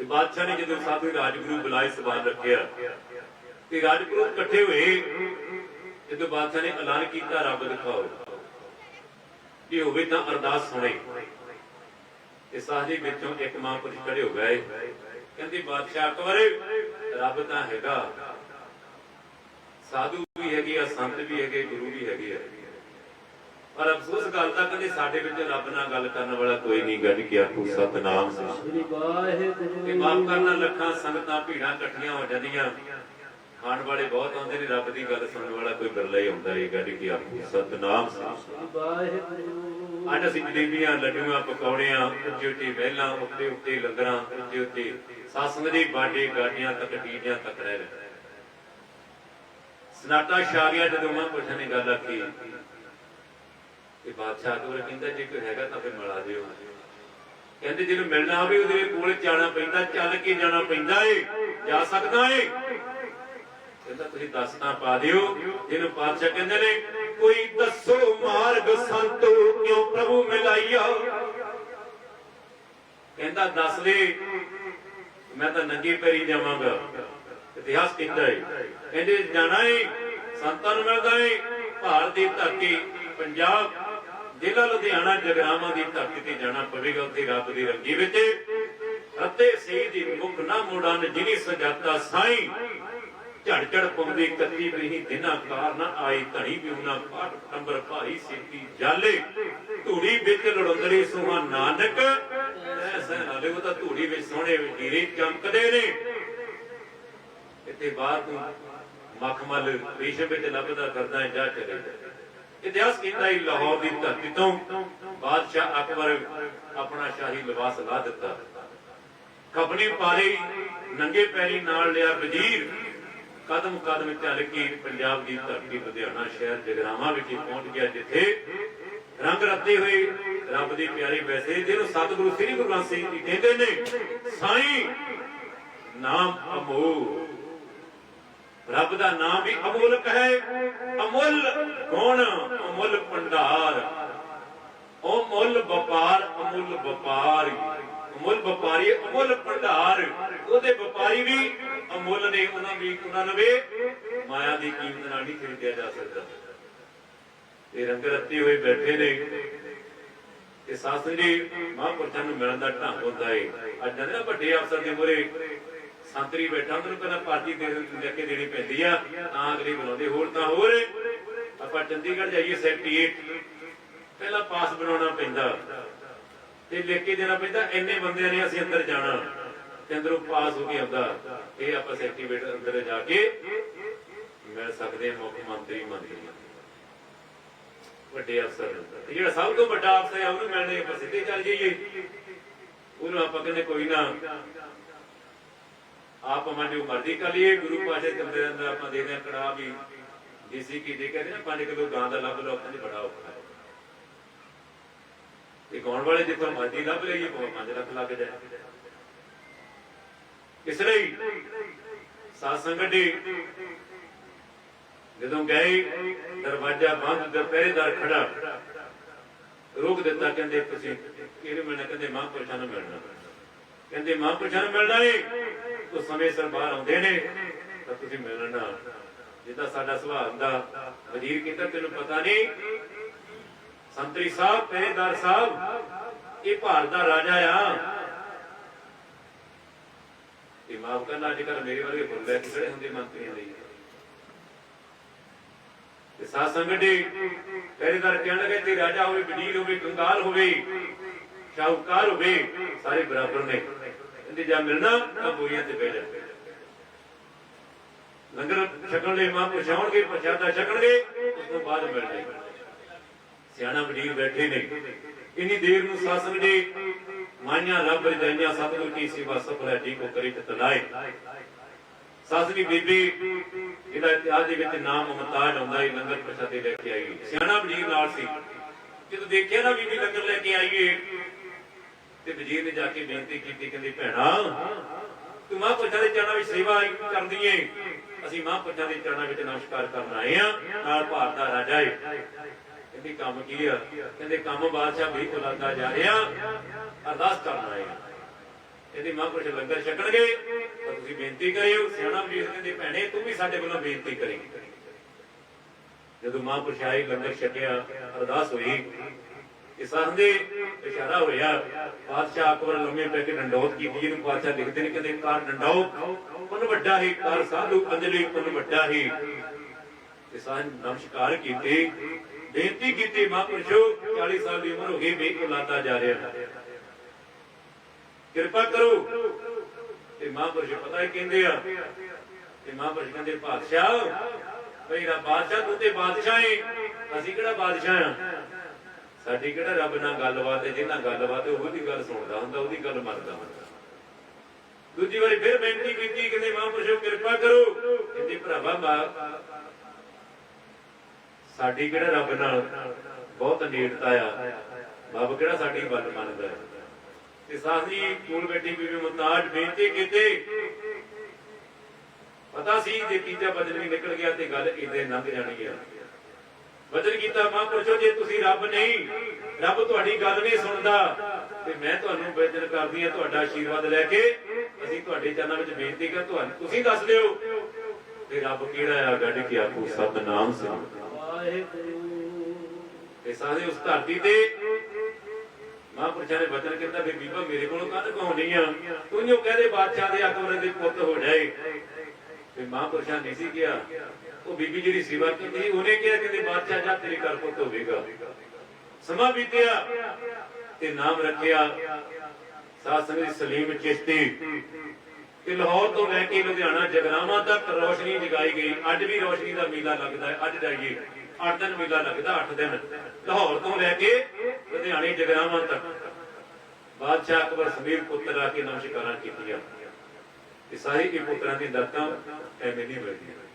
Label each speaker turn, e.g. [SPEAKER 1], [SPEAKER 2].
[SPEAKER 1] ਤੇ ਬਾਦਸ਼ਾਹ ਨੇ ਜਦੋਂ ਸਾਧੂ ਰਾਜਗੁਰੂ ਬੁਲਾਏ ਸਵਾਲ ਰੱਖਿਆ, ਤੇ ਰਾਜਗੁਰੂ ਇਕੱਠੇ ਹੋਏ, ਜਦੋਂ ਬਾਦਸ਼ਾਹ ਨੇ ਐਲਾਨ ਕੀਤਾ, ਰੱਬ ਦਿਖਾਓ ਜੇ ਹੋਵੇ ਤਾਂ ਅਰਦਾਸ ਸੁਣੇ। ਤੇ ਸਾਹਜੀ ਵਿੱਚੋਂ ਇੱਕ ਮਹਾਂਪੁਰਸ਼ ਖੜੇ ਹੋ ਗਏ। ਕਹਿੰਦੇ, ਬਾਦਸ਼ਾਹ ਅਕਬਰ, ਰੱਬ ਤਾਂ ਹੈਗਾ। ਸਾਧੂ ਵੀ ਹੈਗੇ ਆ, ਸੰਤ ਵੀ ਹੈਗੇ, ਗੁਰੂ ਵੀ ਹੈਗੇ ਆ। ਪਰ ਅਫਸੋਸ ਗੱਲ ਤਾਂ ਕਦੇ ਸਾਡੇ ਵਿੱਚ ਰੱਬ ਨਾਲ ਗੱਲ ਕਰਨ ਵਾਲਾ ਕੋਈ ਨਹੀਂ ਗੱਜ ਗਿਆ ਤੂੰ ਸਤਨਾਮ ਸ੍ਰੀ
[SPEAKER 2] ਸ੍ਰੀ ਵਾਹਿਗੁਰੂ।
[SPEAKER 1] ਤੇ ਮਾਫ ਕਰਨਾ ਲੱਖਾਂ ਸੰਗਤਾਂ ਭੀੜਾਂ ਇਕੱਠੀਆਂ ਹੋ ਜਾਂਦੀਆਂ। ਖਾਣ ਵਾਲੇ ਬਹੁਤ ਆਉਂਦੇ ਨੇ ਰੱਬ ਦੀ ਗੱਲ ਸੁਣਨ ਵਾਲਾ ਕੋਈ ਬਿਰਲਾ ਹੀ ਹੁੰਦਾ ਹੈ ਗੱਜ ਗਿਆ ਤੂੰ ਸਤਨਾਮ ਸ੍ਰੀ
[SPEAKER 2] ਸ੍ਰੀ ਵਾਹਿਗੁਰੂ।
[SPEAKER 1] ਅੱਜ ਅਸੀਂ ਜਲੇਬੀਆਂ ਲੱਡੂਆਂ ਪਕੌੜਿਆਂ ਉੱਚੀ ਉੱਚੀ ਮਹਿਲਾਂ ਉੱਤੇ ਉੱਤੇ ਲੰਗਰਾਂ ਉੱਚੇ ਉੱਤੇ ਸਾਸੰਗ ਦੀ ਬਾਡੇ ਗਾਡੀਆਂ ਤੱਕ ਡੀਜਾਂ ਤੱਕ ਰਹਿ ਰਹੇ। ਸਨਾਟਾ ਗਿਆ ਜਦੋਂ ਮੈਂ ਪੁੱਛਣ ਗੱਲ ਆਖੀ ਤੇ ਬਾਦਸ਼ਾਹ ਕੋਲ ਕਹਿੰਦਾ, ਜੇ ਕੋਈ ਹੈਗਾ ਤਾਂ ਫਿਰ ਮਿਲਾ ਦਿਓ। ਕਹਿੰਦੇ, ਜਿਹਨੂੰ ਮਿਲਣਾ ਹੋਵੇ, ਉਹਦੇ ਕੋਲ ਜਾਣਾ ਪੈਂਦਾ, ਚੱਲ ਕੇ ਜਾਣਾ ਪੈਂਦਾ ਏ, ਜਾ ਸਕਦਾ ਏ। ਕਹਿੰਦਾ, ਤੁਸੀਂ ਦੱਸਣਾ ਪਾ ਦਿਓ। ਜਿਹਨੂੰ ਪਾਤਸ਼ਾਹ ਕਹਿੰਦੇ ਨੇ, ਕੋਈ ਦੱਸੋ ਮਾਰਗ ਸੰਤੋ ਕਿਉਂ ਪ੍ਰਭੂ ਮਿਲਾਈਆ? ਕਹਿੰਦਾ, ਦੱਸ ਦੇ, ਮੈਂ ਤਾਂ ਨੰਗੇ ਪੈਰੀ ਜਾਵਾਂਗਾ। ਇਤਿਹਾਸ ਕਹਿੰਦਾ ਏ। ਕਹਿੰਦੇ, ਜਾਣਾ ਏ, ਸੰਤਾਂ ਨੂੰ ਮਿਲਦਾ ਏ, ਭਾਰਤ ਦੀ ਧਰਤੀ, ਪੰਜਾਬ ਜ਼ਿਲ੍ਹਾ ਲੁਧਿਆਣਾ ਜਗਰਾਵਾਂ ਦੀ ਧਰਤੀ ਤੇ ਜਾਣਾ ਪਵੇਗਾ ਉੱਥੇ ਰੱਬ ਦੀ ਰੰਗੀ ਵਿੱਚ। ਅਤੇ ਸਹੀ ਦੀ ਮੁਖ ਨਾ ਮੋੜਨ ਜਿਨੀ ਸਜਾਤਾ ਸਾਈ। ਝੜ ਝੜ ਪਾਉਂਦੀ ਕੱਤੀ ਬਹੀ ਦਿਨਾ ਕਾਰ ਨਾ ਆਈ ਧਣੀ ਵੀ ਉਹਨਾਂ ਪਾਟ ਨੰਬਰ ਭਾਈ ਸੇਤੀ ਜਾਲੇ। ਧੂੜੀ ਵਿੱਚ ਲੜੰਦੜੀ ਸੋਹਾ ਨਾਨਕ। ਐਸਾ ਨਾਲੇ ਉਹ ਤਾਂ ਧੂੜੀ ਵਿੱਚ ਸੋਹਣੇ ਹੀਰੇ ਚਮਕਦੇ ਨੇ। ਇੱਥੇ ਬਾਹਰ ਤੂੰ ਮਖਮਲ ਰੇਸ਼ਮ ਵਿੱਚ ਲੱਭਦਾ ਕਰਦਾ ਹੈ, ਜਾ ਚਲੇ ਜਾ ਇਤਿਹਾਸ ਕਹਿੰਦਾ ਹੈ ਲਾਹੌਰ ਦੀ ਧਰਤੀ ਤੋਂ। ਬਾਦਸ਼ਾਹ ਅਕਬਰ ਆਪਣਾ ਸ਼ਾਹੀ ਲਿਬਾਸ ਲਾ ਦਿੱਤਾ। ਖਪਣੀ ਪਾਲੀ ਨੰਗੇ ਪੈਰੀ ਨਾਲ ਲਿਆ ਵਜ਼ੀਰ। ਕਦਮ ਕਦਮ ਚੱਲ ਕੇ ਪੰਜਾਬ ਦੀ ਧਰਤੀ ਲੁਧਿਆਣਾ ਸ਼ਹਿਰ ਜਗਰਾਵਾਂ ਵਿਖੇ ਪਹੁੰਚ ਗਿਆ, ਜਿੱਥੇ ਰੰਗ ਰੱਤੇ ਹੋਏ ਰੱਬ ਦੀ ਪਿਆਰੀ ਵੈਸੇ ਜਿਹਨੂੰ ਸਤਿਗੁਰੂ ਸ੍ਰੀ ਗੁਰੂ ਗ੍ਰੰਥ ਸਾਹਿਬ ਜੀ ਕਹਿੰਦੇ ਨੇ, ਸਾਈਂ ਨਾਮ ਅਮੋਲ ਰੱਬ ਦਾ ਨਾਮ ਵੀ ਅਮੋਲਕ ਹੈ ਅਮੁੱਲ ਗੁਣ, ਅਮੁੱਲ ਭੰਡਾਰ। ਉਹ ਮੁੱਲ ਵਪਾਰ, ਅਮੁੱਲ ਵਪਾਰੀ। ਅਮੁੱਲ ਵਪਾਰੀ, ਅਮੁੱਲ ਭੰਡਾਰ। ਉਹਦੇ ਵਪਾਰੀ ਵੀ ਅਮੁੱਲ ਨੇ, ਉਹਨਾਂ ਵੀ ਉਹਨਾਂ ਨੂੰ ਮਾਇਆ ਦੀ ਕੀਮਤ ਨਾਲ ਨਹੀਂ ਖਰੀਦਿਆ ਜਾ ਸਕਦਾ। ਇਹ ਰੰਗ ਰੱਤੇ ਹੋਏ ਬੈਠੇ ਨੇ। ਤੇ ਸਾਸਨ ਜੀ, ਮਹਾਂਪੁਰਸ਼ਾਂ ਨੂੰ ਮਿਲਣ ਦਾ ਢੰਗ ਹੁੰਦਾ ਏ। ਅੱਜ ਜਾਂਦੇ ਵੱਡੇ ਅਫਸਰ ਦੇ ਮੂਹਰੇ ਸੰਤਰੀ ਬੈਠਾ ਉਹਨੂੰ ਕਹਿੰਦਾ ਪਾਰਟੀ ਦੇ ਲੈ ਕੇ ਦੇਣੀ ਪੈਂਦੀ ਆ, ਤਾਂ ਅਗਲੀ ਬਣਾਉਂਦੇ ਹੋਰ ਤਾਂ ਹੋਰ। ਆਪਾਂ ਚੰਡੀਗੜ੍ਹ ਜਾਈਏ, ਸੈਕਟਰੀ 8 ਪਹਿਲਾਂ ਪਾਸ ਬਣਾਉਣਾ ਪੈਂਦਾ। ਤੇ ਲਿਖ ਕੇ ਦੇਣਾ ਪੈਂਦਾ, ਇੰਨੇ ਬੰਦਿਆਂ ਨੇ ਅਸੀਂ ਅੰਦਰ ਜਾਣਾ। ਤੇ ਅੰਦਰੋਂ ਪਾਸ ਹੋ ਕੇ ਆਉਂਦਾ। ਇਹ ਆਪਾਂ ਸਰਟੀਫਿਕੇਟ ਅੰਦਰ ਜਾ ਕੇ ਮਿਲ ਸਕਦੇ ਮੁੱਖ ਮੰਤਰੀ ਮੰਤਰੀ। ਵੱਡੇ ਅਫਸਰ। ਜਿਹੜਾ ਸਭ ਤੋਂ ਵੱਡਾ ਅਫਸਰ ਹੈ ਉਹਨੂੰ ਮਿਲਣੇ ਆਪਾਂ ਸਿੱਧੇ ਚੱਲ ਜਾਈਏ। ਉਹਨੂੰ ਆਪਾਂ ਕਹਿੰਦੇ ਕੋਈ ਨਾ। ਆਪ ਆਪਾਂ ਜੋ ਮਰਜ਼ੀ ਕਰ ਲਈਏ, ਗੁਰੂ ਪਾਸ਼ਾ ਦੇ ਅੰਦਰ ਆਪਾਂ ਦੇ ਦਿਆਂ ਕੜਾ ਵੀ ਦੇਸੀ ਕੀ ਦੇ ਕਹਿੰਦੇ ਨਾ 5 ਕਿਲੋ ਗਾਂ ਦਾ ਲੱਭ ਲਓ ਆਪਾਂ ਬੜਾ ਔਖਾ ਹੈ। ਇਹ ਗਾਉਣ ਵਾਲੇ ਜਿੱਥੋਂ ਮਰਜ਼ੀ ਲੱਭ ਲਈਏ, ਭਾਵੇਂ 5 ਲੱਖ ਲੱਗ ਜਾਏ। ਇਸ ਲਈ ਸਾਧ ਸੰਗਤ ਦੀ ਜਦੋਂ ਗਏ, ਦਰਵਾਜ਼ਾ ਬੰਦ ਤੇ ਪਹਿਰੇਦਾਰ ਖੜਾ, ਰੋਕ ਦਿੱਤਾ, ਕਹਿੰਦੇ ਤੁਸੀਂ ਕਿਹੜੇ ਮਿਲਣਾ ਕਹਿੰਦੇ ਮਹਾਂਪੁਰਸ਼ਾਂ ਨੂੰ ਮਿਲਣਾ। ਕਹਿੰਦੇ ਮਹਾਂਪੁਰਸ਼ਾਂ ਨੂੰ ਮਿਲਣਾ ਏ ਉਹ ਸਮੇਂ ਸਿਰ ਬਾਹਰ ਆਉਂਦੇ ਨੇ, ਤਾਂ ਤੁਸੀਂ ਮਿਲਣਾ ਜਿੱਦਾਂ ਸਾਡਾ ਸੁਭਾਅ ਹੁੰਦਾ, ਵਜ਼ੀਰ ਕਹਿੰਦਾ ਤੈਨੂੰ ਪਤਾ ਨਹੀਂ। ਸੰਤਰੀ ਸਾਹਿਬ, ਪਹਿਰੇਦਾਰ ਸਾਹਿਬ, ਇਹ ਭਾਰਤ ਦਾ ਰਾਜਾ ਆ। ਇਹ ਮਾਫ ਕਰਨਾ ਅੱਜ ਕੱਲ੍ਹ ਮੇਰੇ ਵਰਗੇ ਬੁੱਲੇ ਖੜੇ ਹੁੰਦੇ ਮੰਤਰੀਆਂ ਲਈ। ਤੇ ਸਾਧ ਸੰਗਤ ਦੇ ਪਹਿਰੇਦਾਰ ਕਹਿਣ ਲੱਗੇ ਤੇ ਰਾਜਾ ਹੋਵੇ, ਵਜ਼ੀਰ ਹੋਵੇ, ਕੰਗਾਲ ਹੋਵੇ, ਸ਼ਾਹੂਕਾਰ ਹੋਵੇ, ਸਾਰੇ ਬਰਾਬਰ ਨੇ। ਕਹਿੰਦੇ ਮਿਲਣਾ ਤਾਂ ਬੋਰੀਆਂ ਤੇ ਬਹਿ ਜਾ। ਲੰਗਰ ਛਕਣ ਲਈ ਮਾਂ ਪਛਾਉਣਗੇ, ਪ੍ਰਸ਼ਾਦਾ ਛਕਣਗੇ, ਉਸ ਤੋਂ ਬਾਅਦ ਮਿਲਣੇ ਸਿਆਣਾ ਵਜ਼ੀਰ ਬੈਠੇ ਨੇ। ਇਨੀ ਦੇਰ ਨੂੰ ਸਾਸਨ ਜੀ ਮਾਨਿਆ ਰੱਬ ਰਜਾਈਆਂ ਸਤਿਗੁਰ ਕੀ ਸੇਵਾ ਸਫਲ ਹੈ ਜੀ ਕੋ ਕਰੀ ਤੇ ਸਾਸਨੀ ਬੀਬੀ ਇਹਦਾ ਇਤਿਹਾਸ ਦੇ ਵਿੱਚ ਨਾਮ ਮੁਮਤਾਜ ਆਉਂਦਾ ਹੈ, ਲੰਗਰ ਪ੍ਰਸ਼ਾਦੇ ਲੈ ਕੇ ਆਈ। ਸਿਆਣਾ ਵਜ਼ੀਰ ਨਾਲ ਸੀ। ਜਦੋਂ ਦੇਖਿਆ ਨਾ ਬੀਬੀ ਲੰਗਰ ਲੈ ਕੇ ਆਈਏ ਤੇ ਵਜ਼ੀਰ ਨੇ ਜਾ ਕੇ ਬੇਨਤੀ ਕੀਤੀ, ਕਹਿੰਦੀ, ਭੈਣਾ, ਤੂੰ ਮਹਾਂਪੁਰਸ਼ਾਂ ਦੇ ਚਰਨਾਂ ਵਿੱਚ ਸੇਵਾ ਕਰਦੀ ਏ। ਅਸੀਂ ਮਹਾਂਪੁਰਸ਼ਾਂ ਦੇ ਚਰਨਾਂ ਵਿੱਚ ਨਮਸਕਾਰ ਕਰਨ ਆਏ ਆ, ਨਾਲ ਭਾਰਤ ਦਾ ਰਾਜਾ ਏ। ਕਹਿੰਦੀ, ਕੰਮ ਕੀ ਆ? ਕਹਿੰਦੇ, ਕੰਮ ਬਾਦਸ਼ਾਹ ਵੀ ਬੁਲਾਦਾ ਜਾ ਰਿਹਾ। ਅਰਦਾਸ ਕਰਨ ਆਏ ਆ। ਇਹਦੀ ਮਹਾਂਪੁਰਸ਼ ਲੰਗਰ ਛਕਣਗੇ, ਤਾਂ ਤੁਸੀਂ ਬੇਨਤੀ ਕਰਿਓ, ਸਿਆਣਾ ਮਜੀਦ ਕਹਿੰਦੇ, ਭੈਣੇ, ਤੂੰ ਵੀ ਸਾਡੇ ਵੱਲੋਂ ਬੇਨਤੀ ਕਰੇਂਗੀ ਜਦੋਂ ਮਹਾਂਪੁਰਸ਼ ਆਏ ਲੰਗਰ ਛਕਿਆ, ਅਰਦਾਸ ਹੋਈ ਕਿਸਾਨ ਦੇ ਇਸ਼ਾਰਾ ਹੋਇਆ, ਬਾਦਸ਼ਾਹ ਅਕਬਰ ਲੰਮੇ ਪੈ ਕੇ ਡੰਡੌਤ ਕੀਤੀ, ਜਿਹਨੂੰ ਬਾਦਸ਼ਾਹ ਲਿਖਦੇ ਨੇ ਕਹਿੰਦੇ ਕਾਰ ਡੰਡਾਓ ਮਨ ਵੱਡਾ ਹੀ ਕਾਰ ਸਾਧੂ ਅੰਜਲੀ ਮਨ ਵੱਡਾ ਹੀ। ਤੇ ਨਮਸਕਾਰ ਕੀਤੇ, ਬੇਨਤੀ ਕੀਤੀ, ਮਹਾਂਪੁਰਸ਼ੋ 40 ਸਾਲ ਦੀ ਉਮਰ ਹੋ ਗਈ ਬੇਕੁਲਾਤਾ ਜਾ ਰਿਹਾ। ਕਿਰਪਾ ਕਰੋ। ਤੇ ਮਹਾਂਪੁਰਸ਼ ਪਤਾ ਹੈ ਕਹਿੰਦੇ ਆ? ਤੇ ਮਹਾਂਪੁਰਸ਼ ਕਹਿੰਦੇ, ਬਾਦਸ਼ਾਹ, ਭਈ ਰਾ ਬਾਦਸ਼ਾਹ, ਤੂੰ ਤੇ ਬਾਦਸ਼ਾਹ ਏ। ਅਸੀਂ ਕਿਹੜਾ ਬਾਦਸ਼ਾਹ ਆ? ਸਾਡੀ ਕਿਹੜਾ ਰੱਬ ਨਾਲ ਗੱਲਬਾਤ ਹੈ ਜਿਹਨਾਂ ਗੱਲਬਾਤ ਹੈ, ਉਹਦੀ ਗੱਲ ਸੁਣਦਾ ਹੁੰਦਾ, ਉਹਦੀ ਗੱਲ ਮੰਨਦਾ ਹੁੰਦਾ। ਦੂਜੀ ਵਾਰੀ ਫਿਰ ਬੇਨਤੀ ਕੀਤੀ, ਕਹਿੰਦੇ ਮਹਾਂਪੁਰਸ਼ੋ ਕਿਰਪਾ ਕਰੋ। ਕਹਿੰਦੇ ਭਰਾਵਾ ਮਾ ਸਾਡੀ ਕਿਹੜਾ ਰੱਬ ਨਾਲ ਬਹੁਤ ਨੇੜਤਾ ਆ? ਬਾਬ, ਕਿਹੜਾ ਸਾਡੀ ਗੱਲ ਮੰਨਦਾ ਹੈ? ਤੇ ਸਾਡੀ ਕੋਲ ਬੈਠੀ ਬੀਬੀ ਮੁਤਾਜ ਬੇਨਤੀ ਕੀਤੀ। ਪਤਾ ਸੀ ਜੇ ਤੀਜਾ ਬਦਲ ਵੀ ਨਿਕਲ ਗਿਆ ਤੇ ਗੱਲ ਇਦਾਂ ਲੰਘ ਜਾਣੀ ਆ। ਵਚਨ ਕੀਤਾ ਮਹਾਂਪੁਰਸ਼ੋ ਜੇ ਤੁਸੀਂ ਰੱਬ ਨਹੀਂ, ਰੱਬ ਤੁਹਾਡੀ ਗੱਲ ਨਹੀਂ ਸੁਣਦਾ, ਤੇ ਮੈਂ ਤੁਹਾਨੂੰ ਬੇਨਤੀ ਕਰਦੀ ਹਾਂ ਤੁਹਾਡਾ ਆਸ਼ੀਰਵਾਦ ਲੈ ਕੇ, ਅਸੀਂ ਤੁਹਾਡੇ ਚਰਨਾਂ ਵਿੱਚ ਬੇਨਤੀ ਕਰ, ਤੁਹਾਨੂੰ ਤੁਸੀਂ ਦੱਸ ਦਿਓ ਤੇ ਰੱਬ ਕਿਹੜਾ ਆ, ਗੱਡ ਕੇ ਆਖੂ, ਸਤਨਾਮ ਸਿੰਘ
[SPEAKER 2] ਵਾਹਿਗੁਰੂ
[SPEAKER 1] ਸਾਰੇ ਉਸ ਧਰਤੀ ਤੇ ਮਹਾਂਪੁਰਸ਼ਾਂ ਨੇ ਵਚਨ ਕੀਤਾ ਵੀ ਬੀਬਾ ਮੇਰੇ ਕੋਲੋਂ ਕੱਢ ਕਹਾਉਣੀ ਆ? ਤੂੰ ਜੋ ਕਹਦੇ ਬਾਦਸ਼ਾਹ ਦੇ ਅਕਬਰ ਦੇ ਪੁੱਤ ਹੋ ਜਾਏ। ਤੇ ਮਹਾਂਪੁਰਸ਼ਾਂ ਨੇ ਸੀ ਕਿਹਾ। ਉਹ ਬੀਬੀ ਜਿਹੜੀ ਸੇਵਾ ਕੀਤੀ, ਉਹਨੇ ਕਿਹਾ ਕਿ ਬਾਦਸ਼ਾਹ ਜਾ, ਤੇਰੇ ਘਰ ਪੁੱਤ ਹੋਵੇਗਾ। ਸਮਾਂ ਬੀਤਿਆ ਤੇ ਨਾਮ ਰੱਖਿਆ ਸਾਧ ਸੰਗਤ ਸਲੀਮ ਚਿਸ਼ਤੀ। ਤੇ ਲਾਹੌਰ ਤੋਂ ਲੈ ਕੇ ਲੁਧਿਆਣਾ, ਜਗਰਾਵਾਂ ਤੱਕ ਰੋਸ਼ਨੀ ਜਗਾਈ ਗਈ। ਅੱਜ ਵੀ ਰੋਸ਼ਨੀ ਦਾ ਮੇਲਾ ਲੱਗਦਾ ਹੈ। ਅੱਜ ਜਾਈਏ। 8 ਦਿਨ ਮੇਲਾ ਲੱਗਦਾ 8 ਦਿਨ। ਲਾਹੌਰ ਤੋਂ ਲੈ ਕੇ ਲੁਧਿਆਣੇ, ਜਗਰਾਵਾਂ ਤੱਕ। ਬਾਦਸ਼ਾਹ ਅਕਬਰ ਸਮੀਰ ਪੁੱਤਰ ਆ ਕੇ ਨਮਸਕਾਰਾਂ ਕੀਤੀਆਂ। ਇਹ ਸਾਰੇ ਇਹ ਪੁੱਤਰਾਂ ਦੀ ਦਾਤਾਂ ਐਵੇਂ ਨਹੀਂ ਮਿਲਦੀਆਂ